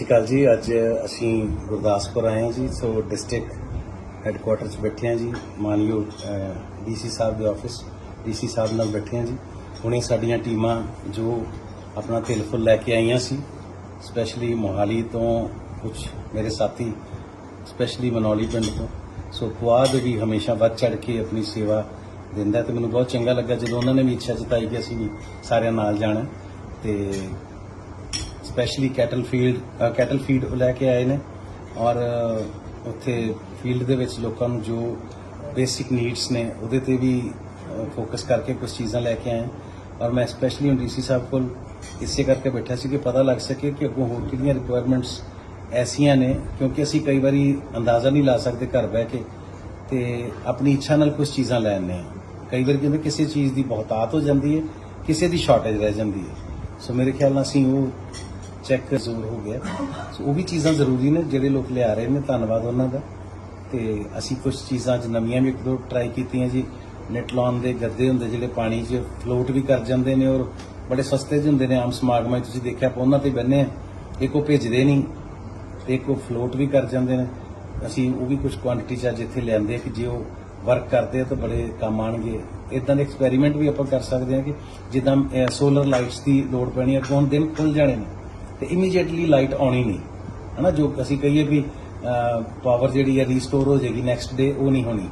ਸ਼੍ਰੀ ਅਕਾਲ ਜੀ, ਅੱਜ ਅਸੀਂ ਗੁਰਦਾਸਪੁਰ ਆਏ ਹਾਂ ਜੀ, ਸੋ ਡਿਸਟ੍ਰਿਕਟ ਹੈੱਡਕੁਆਟਰ 'ਚ ਬੈਠੇ ਹਾਂ ਜੀ, ਮਾਨਯੋਗ ਡੀਸੀ ਸਾਹਿਬ ਦੇ ਆਫਿਸ ਡੀਸੀ ਸਾਹਿਬ ਨਾਲ ਬੈਠੇ ਹਾਂ ਜੀ। ਹੁਣੇ ਸਾਡੀਆਂ ਟੀਮਾਂ ਜੋ ਆਪਣਾ ਤਿਲ ਫੁੱਲ ਲੈ ਕੇ ਆਈਆਂ ਸੀ ਸਪੈਸ਼ਲੀ ਮੋਹਾਲੀ ਤੋਂ ਕੁਝ ਮੇਰੇ ਸਾਥੀ ਸਪੈਸ਼ਲੀ ਮਨੌਲੀ ਪਿੰਡ ਤੋਂ। ਸੋ ਪੁਆਧ ਵੀ ਹਮੇਸ਼ਾ ਵੱਧ ਚੜ ਕੇ ਆਪਣੀ ਸੇਵਾ ਦਿੰਦਾ ਤੇ ਮੈਨੂੰ ਬਹੁਤ ਚੰਗਾ ਲੱਗਾ ਜਦੋਂ ਉਹਨਾਂ ਨੇ ਵੀ ਇੱਛਾ ਜਤਾਈ ਕਿ ਅਸੀਂ ਸਾਰਿਆਂ ਨਾਲ ਜਾਣਾ ਤੇ specially cattle field cattle feed ਲੈ ਕੇ ਆਏ ਨੇ ਔਰ ਉੱਥੇ ਫੀਲਡ ਦੇ ਵਿੱਚ ਲੋਕਾਂ ਨੂੰ ਜੋ ਬੇਸਿਕ ਨੀਡਸ ਨੇ, ਉਹਦੇ ਤੇ ਵੀ ਫੋਕਸ ਕਰਕੇ ਕੁਝ ਚੀਜ਼ਾਂ ਲੈ ਕੇ ਆਏ ਔਰ ਮੈਂ ਸਪੈਸ਼ਲੀ ਹੁਣ ਡੀਸੀ ਸਾਹਿਬ ਕੋਲ ਇਸੇ ਕਰਕੇ ਬੈਠਾ ਸੀ ਕਿ ਪਤਾ ਲੱਗ ਸਕੇ ਕਿ ਅੱਗੋਂ ਹੋਰ ਕਿਹੜੀਆਂ ਰਿਕੁਆਇਰਮੈਂਟਸ ਐਸੀਆਂ ਨੇ, ਕਿਉਂਕਿ ਅਸੀਂ ਕਈ ਵਾਰੀ ਅੰਦਾਜ਼ਾ ਨਹੀਂ ਲਾ ਸਕਦੇ ਘਰ ਬਹਿ ਕੇ ਤੇ ਆਪਣੀ ਇੱਛਾ ਨਾਲ ਕੁਝ ਚੀਜ਼ਾਂ ਲੈਣੇ ਆਉਂਦੇ ਹਾਂ। ਕਈ ਵਾਰ ਕਹਿੰਦੇ ਕਿਸੇ ਚੀਜ਼ ਦੀ ਬਹੁਤਾਤ ਹੋ ਜਾਂਦੀ ਹੈ, ਕਿਸੇ ਦੀ ਸ਼ਾਰਟੇਜ ਰਹਿ ਜਾਂਦੀ ਹੈ। ਸੋ ਮੇਰੇ ਖਿਆਲ ਨਾਲ ਅਸੀਂ ਉਹ ਚੈੱਕ ਜ਼ਰੂਰ ਹੋ ਗਿਆ। ਸੋ ਉਹ ਵੀ ਚੀਜ਼ਾਂ ਜ਼ਰੂਰੀ ਨੇ, ਜਿਹੜੇ ਲੋਕ ਲਿਆ ਰਹੇ ਨੇ, ਧੰਨਵਾਦ ਉਹਨਾਂ ਦਾ। ਤੇ ਅਸੀਂ ਕੁਝ ਚੀਜ਼ਾਂ ਅੱਜ ਨਵੀਆਂ ਵੀ ਇੱਕ ਦੋ ਟਰਾਈ ਕੀਤੀਆਂ ਜੀ। ਨੈਟ ਦੇ ਗੱਦੇ ਹੁੰਦੇ, ਜਿਹੜੇ ਪਾਣੀ 'ਚ ਫਲੋਟ ਵੀ ਕਰ ਜਾਂਦੇ ਨੇ ਔਰ ਬੜੇ ਸਸਤੇ ਜਿਹੇ ਹੁੰਦੇ ਨੇ। ਆਮ ਸਮਾਗਮਾਂ 'ਚ ਤੁਸੀਂ ਦੇਖਿਆ, ਆਪਾਂ ਉਹਨਾਂ ਤੇ ਬੰਨੇ ਆ ਇੱਕ ਉਹ ਭੇਜਦੇ ਨਹੀਂ ਤੇ ਇੱਕ ਉਹ ਫਲੋਟ ਵੀ ਕਰ ਜਾਂਦੇ ਨੇ। ਅਸੀਂ ਉਹ ਵੀ ਕੁਝ ਕੁਆਂਟੀਟੀ ਚ ਅੱਜ ਇੱਥੇ ਲਿਆਂਦੇ ਕਿ ਜੇ ਉਹ ਵਰਕ ਕਰਦੇ ਆ ਤਾਂ ਬੜੇ ਕੰਮ ਆਣਗੇ ਇਦਾਂ ਦੇ ਐਕਸਪੈਰੀਮੈਂਟ ਵੀ ਆਪਾਂ ਕਰ ਸਕਦੇ ਹਾਂ ਕਿ ਜਿੱਦਾਂ ਸੋਲਰ ਲਾਈਟਸ ਦੀ ਲੋੜ ਪੈਣੀ ਹੈ ਕੋਣ ਦਿਨ ਖੁੱਲ ਜਾਣੇ ਨੇ? ਤੇ ਇਮੀਡੀਏਟਲੀ ਲਾਈਟ ਆਉਣੀ ਨਹੀਂ। ਹਨਾ, ਜੋ ਅਸੀਂ ਕਹੀਏ ਵੀ ਪਾਵਰ ਜਿਹੜੀ ਹੈ ਰੀਸਟੋਰ ਹੋ ਜਾਏਗੀ ਨੈਕਸਟ ਡੇ ਉਹ ਨਹੀਂ ਹੋਣੀ।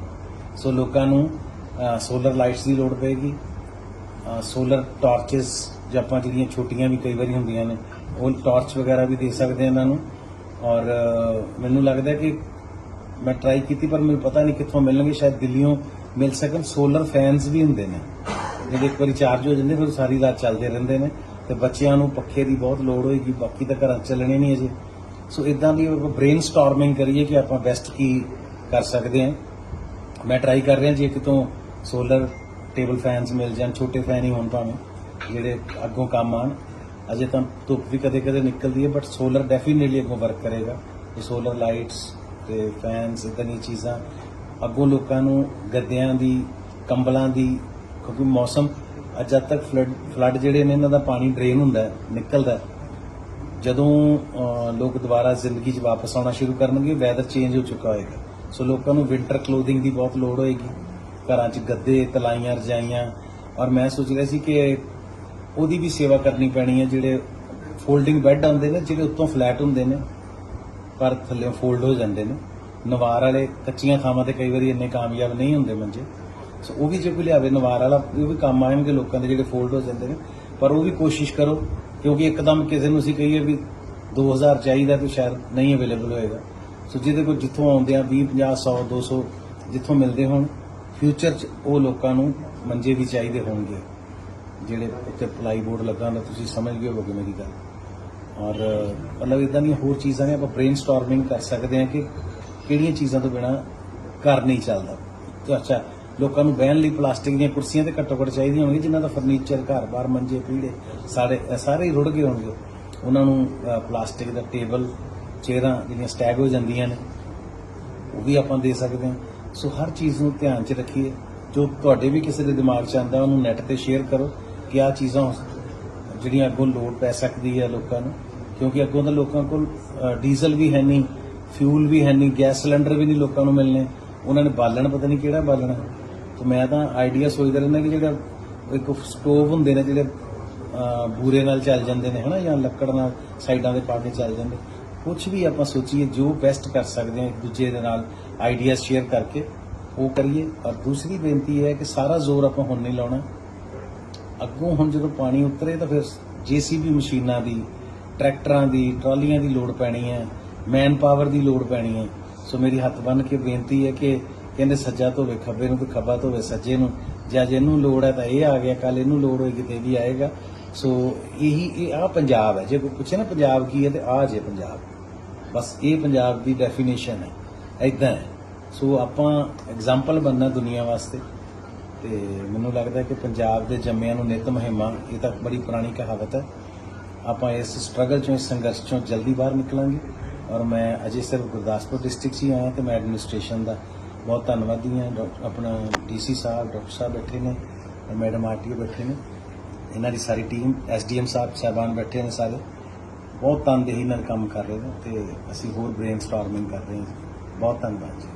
ਸੋ ਲੋਕਾਂ ਨੂੰ ਸੋਲਰ ਲਾਈਟਸ ਦੀ ਲੋੜ ਪਏਗੀ। ਸੋਲਰ ਟਾਰਚਸ ਜਾਂ ਆਪਾਂ ਜਿਹੜੀਆਂ ਛੋਟੀਆਂ ਵੀ ਕਈ ਵਾਰੀ ਹੁੰਦੀਆਂ ਨੇ, ਉਹ ਟਾਰਚ ਵਗੈਰਾ ਵੀ ਦੇ ਸਕਦੇ ਆ ਇਹਨਾਂ ਨੂੰ। ਔਰ ਮੈਨੂੰ ਲੱਗਦਾ ਕਿ ਮੈਂ ਟਰਾਈ ਕੀਤੀ, ਪਰ ਮੈਨੂੰ ਪਤਾ ਨਹੀਂ ਕਿੱਥੋਂ ਮਿਲਣਗੇ, ਸ਼ਾਇਦ ਦਿੱਲੀੋਂ ਮਿਲ ਸਕਣ। ਸੋਲਰ ਫੈਨਸ ਵੀ ਹੁੰਦੇ ਨੇ। ਜਿਹੜੇ ਇੱਕ ਵਾਰੀ ਚਾਰਜ ਹੋ ਜਾਂਦੇ, ਫਿਰ ਸਾਰੀ ਰਾਤ ਚੱਲਦੇ ਰਹਿੰਦੇ ਨੇ। ਤੇ ਬੱਚਿਆਂ ਨੂੰ ਪੱਖੇ ਦੀ ਬਹੁਤ ਲੋੜ ਹੋਏਗੀ, ਬਾਕੀ ਤਾਂ ਘਰਾਂ 'ਚ ਚੱਲਣੇ ਨਹੀਂ ਅਜੇ। ਸੋ ਇਦਾਂ ਦੀ ਬ੍ਰੇਨ ਸਟਾਰਮਿੰਗ ਕਰੀਏ ਕਿ ਆਪਾਂ ਬੈਸਟ ਕੀ ਕਰ ਸਕਦੇ ਹਾਂ। ਮੈਂ ਟਰਾਈ ਕਰ ਰਿਹਾ ਜੇ ਕਿਤੋਂ ਸੋਲਰ ਟੇਬਲ ਫੈਨਸ ਮਿਲ ਜਾਣ, ਛੋਟੇ ਫੈਨ ਹੀ ਹੋਣ ਭਾਵੇਂ, ਜਿਹੜੇ ਅੱਗੋਂ ਕੰਮ ਆਣ ਅਜੇ ਤਾਂ ਧੁੱਪ ਵੀ ਕਦੇ ਕਦੇ ਨਿਕਲਦੀ ਹੈ ਬਟ ਸੋਲਰ ਡੈਫੀਨਿਟਲੀ ਅੱਗੋਂ ਵਰਕ ਕਰੇਗਾ। ਇਹ ਸੋਲਰ ਲਾਈਟਸ ਤੇ ਫੈਨਸ ਇਦਾਂ ਦੀਆਂ ਚੀਜ਼ਾਂ, ਅੱਗੋਂ ਲੋਕਾਂ ਨੂੰ ਗੱਦਿਆਂ ਦੀ, ਕੰਬਲਾਂ ਦੀ, ਕਿਉਂਕਿ ਮੌਸਮ ਜਦ ਤੱਕ ਫਲੱਡ ਫਲੱਡ ਜਿਹੜੇ ਨੇ ਇਹਨਾਂ ਦਾ ਪਾਣੀ ਡਰੇਨ ਹੁੰਦਾ ਨਿਕਲਦਾ ਜਦੋਂ ਲੋਕ ਦੁਬਾਰਾ ਜ਼ਿੰਦਗੀ 'ਚ ਵਾਪਸ ਆਉਣਾ ਸ਼ੁਰੂ ਕਰਨਗੇ ਵੈਦਰ ਚੇਂਜ ਹੋ ਚੁੱਕਾ ਹੋਏਗਾ। ਸੋ ਲੋਕਾਂ ਨੂੰ ਵਿੰਟਰ ਕਲੋਥਿੰਗ ਦੀ ਬਹੁਤ ਲੋੜ ਹੋਏਗੀ। ਘਰਾਂ 'ਚ ਗੱਦੇ, ਤਲਾਈਆਂ, ਰਜਾਈਆਂ ਔਰ ਮੈਂ ਸੋਚ ਰਿਹਾ ਸੀ ਕਿ ਉਹਦੀ ਵੀ ਸੇਵਾ ਕਰਨੀ ਪੈਣੀ ਹੈ, ਜਿਹੜੇ ਫੋਲਡਿੰਗ ਬੈੱਡ ਆਉਂਦੇ ਨੇ, ਜਿਹੜੇ ਉੱਤੋਂ ਫਲੈਟ ਹੁੰਦੇ ਨੇ, ਪਰ ਥੱਲੇ ਫੋਲਡ ਹੋ ਜਾਂਦੇ ਨੇ। ਨਵਾਰ ਵਾਲੇ ਕੱਚੀਆਂ ਥਾਵਾਂ ਤੇ ਕਈ ਵਾਰੀ ਇੰਨੇ ਕਾਮਯਾਬ ਨਹੀਂ ਹੁੰਦੇ ਮੰਜੇ। ਸੋ ਉਹ ਵੀ ਜੇ ਕੋਈ ਲਿਆਵੇ, ਨਵਾਰ ਵਾਲਾ ਉਹ ਵੀ ਕੰਮ ਆਣਗੇ ਲੋਕਾਂ ਦੇ ਜਿਹੜੇ ਫੋਲਡ ਹੋ ਜਾਂਦੇ ਨੇ। ਪਰ ਉਹ ਵੀ ਕੋਸ਼ਿਸ਼ ਕਰੋ, ਕਿਉਂਕਿ ਇੱਕਦਮ ਕਿਸੇ ਨੂੰ ਅਸੀਂ ਕਹੀਏ ਵੀ 2000 ਚਾਹੀਦਾ ਤਾਂ ਸ਼ਾਇਦ ਨਹੀਂ ਅਵੇਲੇਬਲ ਹੋਏਗਾ। ਸੋ ਜਿਹਦੇ ਕੋਲ ਜਿੱਥੋਂ ਆਉਂਦੇ ਆ 20 50 100 200 ਜਿੱਥੋਂ ਮਿਲਦੇ ਹੋਣ ਫਿਊਚਰ 'ਚ ਉਹ ਲੋਕਾਂ ਨੂੰ ਮੰਜੇ ਵੀ ਚਾਹੀਦੇ ਹੋਣਗੇ। ਜਿਹੜੇ ਉੱਤੇ ਪਲਾਈ ਬੋਰਡ ਲੱਗਾ ਹੁੰਦਾ ਤੁਸੀਂ ਸਮਝ ਗਏ ਹੋਵੋਗੇ ਮੇਰੀ ਗੱਲ। ਔਰ, ਮਤਲਬ ਇਦਾਂ ਦੀਆਂ ਹੋਰ ਚੀਜ਼ਾਂ ਨੇ, ਆਪਾਂ ਬ੍ਰੇਨਸਟਾਰਮਿੰਗ ਕਰ ਸਕਦੇ ਹਾਂ ਕਿ ਕਿਹੜੀਆਂ ਚੀਜ਼ਾਂ ਤੋਂ ਬਿਨਾ ਘਰ ਨਹੀਂ ਚੱਲਦਾ। ਤੇ ਅੱਛਾ ਲੋਕਾਂ ਨੂੰ ਬਹਿਣ ਲਈ ਪਲਾਸਟਿਕ ਦੀਆਂ ਕੁਰਸੀਆਂ ਤੇ ਘੱਟੋ ਘੱਟ ਚਾਹੀਦੀਆਂ ਹੋਣਗੀਆਂ, ਜਿਨ੍ਹਾਂ ਦਾ ਫਰਨੀਚਰ, ਘਰ ਬਾਰ ਮੰਜੇ ਪੀੜੇ ਸਾਰੇ ਸਾਰੇ ਹੀ ਰੁੜ ਗਏ ਹੋਣਗੇ। ਉਹਨਾਂ ਨੂੰ ਪਲਾਸਟਿਕ ਦਾ ਟੇਬਲ, ਚੇਅਰਾਂ ਜਿਹੜੀਆਂ ਸਟੈਗ ਹੋ ਜਾਂਦੀਆਂ ਨੇ, ਉਹ ਵੀ ਆਪਾਂ ਦੇ ਸਕਦੇ ਹਾਂ। ਸੋ ਹਰ ਚੀਜ਼ ਨੂੰ ਧਿਆਨ 'ਚ ਰੱਖੀਏ। ਜੋ ਤੁਹਾਡੇ ਵੀ ਕਿਸੇ ਦੇ ਦਿਮਾਗ 'ਚ ਆਉਂਦਾ, ਉਹਨੂੰ ਨੈਟ ਤੇ ਸ਼ੇਅਰ ਕਰੋ ਕਿ ਆ ਚੀਜ਼ਾਂ ਜਿਹੜੀਆਂ ਅੱਗੋਂ ਲੋੜ ਪੈ ਸਕਦੀ ਹੈ ਲੋਕਾਂ ਨੂੰ। ਕਿਉਂਕਿ ਅੱਗੋਂ ਤਾਂ ਲੋਕਾਂ ਕੋਲ ਡੀਜ਼ਲ ਵੀ ਹੈ ਨਹੀਂ, ਫਿਊਲ ਵੀ ਹੈ ਨਹੀਂ, ਗੈਸ ਸਿਲੰਡਰ ਵੀ ਨਹੀਂ ਲੋਕਾਂ ਨੂੰ ਮਿਲਨੇ ਉਹਨਾਂ ਨੇ ਬਾਲਣ, ਪਤਾ ਨਹੀਂ ਕਿਹੜਾ ਬਾਲਣਾ। ਤੇ ਮੈਂ ਤਾਂ ਆਈਡੀਆ ਸੋਚਦਾ ਰਹਿੰਦਾ ਕਿ ਜਿਹੜਾ ਇੱਕ ਸਟੋਵ ਹੁੰਦੇ ਨੇ ਜਿਹੜੇ ਬੂਰੇ ਨਾਲ ਚੱਲ ਜਾਂਦੇ ਨੇ, ਹਨਾ, ਜਾਂ ਲੱਕੜ ਨਾਲ ਸਾਈਡਾਂ ਦੇ ਪਾ ਕੇ ਚੱਲ ਜਾਂਦੇ। ਕੁਝ ਵੀ ਆਪਾਂ ਸੋਚੀਏ, ਜੋ ਬੈਸਟ ਕਰ ਸਕਦੇ ਹਾਂ ਇੱਕ ਦੂਜੇ ਦੇ ਨਾਲ ਆਈਡੀਆ ਸ਼ੇਅਰ ਕਰਕੇ, ਉਹ ਕਰੀਏ। ਔਰ ਦੂਸਰੀ ਬੇਨਤੀ ਇਹ ਹੈ ਕਿ ਸਾਰਾ ਜ਼ੋਰ ਆਪਾਂ ਹੁਣ ਨਹੀਂ ਲਾਉਣਾ। ਅੱਗੋਂ ਹੁਣ ਜਦੋਂ ਪਾਣੀ ਉਤਰੇ ਤਾਂ ਫਿਰ ਜੀਸੀਬੀ ਮਸ਼ੀਨਾਂ ਦੀ, ਟਰੈਕਟਰਾਂ ਦੀ, ਟਰਾਲੀਆਂ ਦੀ ਲੋੜ ਪੈਣੀ ਹੈ ਮੈਨ ਪਾਵਰ ਦੀ ਲੋੜ ਪੈਣੀ ਹੈ। ਸੋ ਮੇਰੀ ਹੱਥ ਬੰਨ ਕੇ ਬੇਨਤੀ ਹੈ ਕਿ ਕਹਿੰਦੇ ਸੱਜਾ ਧੋਵੇ ਖੱਬੇ ਨੂੰ ਤੇ ਖੱਬਾ ਧੋਵੇ ਸੱਜੇ ਨੂੰ। ਜਾਂ ਇਹਨੂੰ ਲੋੜ ਹੈ ਤਾਂ ਇਹ ਆ ਗਿਆ ਕੱਲ ਇਹਨੂੰ ਲੋੜ ਹੋਏਗੀ ਤੇ ਇਹ ਵੀ ਆਏਗਾ। ਸੋ ਇਹੀ, ਇਹ ਆ ਪੰਜਾਬ ਹੈ। ਜੇ ਕੋਈ ਪੁੱਛੇ ਨਾ ਪੰਜਾਬ ਕੀ ਹੈ ਤੇ ਆ ਜੇ ਪੰਜਾਬ। ਬਸ ਇਹ ਪੰਜਾਬ ਦੀ ਡੈਫੀਨੇਸ਼ਨ ਹੈ। ਐਦਾਂ ਹੈ। ਸੋ ਆਪਾਂ ਐਗਜ਼ਾਮਪਲ ਬਣਨਾ ਦੁਨੀਆ ਵਾਸਤੇ। ਤੇ ਮੈਨੂੰ ਲੱਗਦਾ ਕਿ ਪੰਜਾਬ ਦੇ ਜੰਮਿਆਂ ਨੂੰ ਨਿਤ ਮਹਿਮਾ, ਇਹ ਤਾਂ ਬੜੀ ਪੁਰਾਣੀ ਕਹਾਵਤ ਹੈ। ਆਪਾਂ ਇਸ ਸਟਰਗਲ ਚੋਂ, ਇਸ ਸੰਘਰਸ਼ ਚੋਂ ਜਲਦੀ ਬਾਹਰ ਨਿਕਲਾਂਗੇ। ਔਰ ਮੈਂ ਅਜੇ ਸਿਰਫ ਗੁਰਦਾਸਪੁਰ ਡਿਸਟ੍ਰਿਕਟ 'ਚ ਹੀ ਆਇਆ ਤੇ ਮੈਂ ਐਡਮਿਨਿਸਟ੍ਰੇਸ਼ਨ ਦਾ ਬਹੁਤ ਧੰਨਵਾਦੀ ਹਾਂ। ਡਾਕ- ਆਪਣਾ ਡੀਸੀ ਸਾਹਿਬ, ਡਾਕਟਰ ਸਾਹਿਬ ਬੈਠੇ ਨੇ ਮੈਡਮ ਆਰਟੀਓ ਬੈਠੇ ਨੇ। ਇਹਨਾਂ ਦੀ ਸਾਰੀ ਟੀਮ, ਐਸਡੀਐਮ ਸਾਹਿਬ ਸਾਹਿਬਾਨ ਬੈਠੇ ਨੇ ਸਾਰੇ। ਬਹੁਤ ਤਨਦੇਹੀ ਨਾਲ ਕੰਮ ਕਰ ਰਹੇ ਨੇ ਤੇ ਅਸੀਂ ਹੋਰ ਬ੍ਰੇਨਸਟਾਰਮਿੰਗ ਕਰ ਰਹੇ ਹਾਂ। ਜੀ ਬਹੁਤ ਧੰਨਵਾਦ ਜੀ।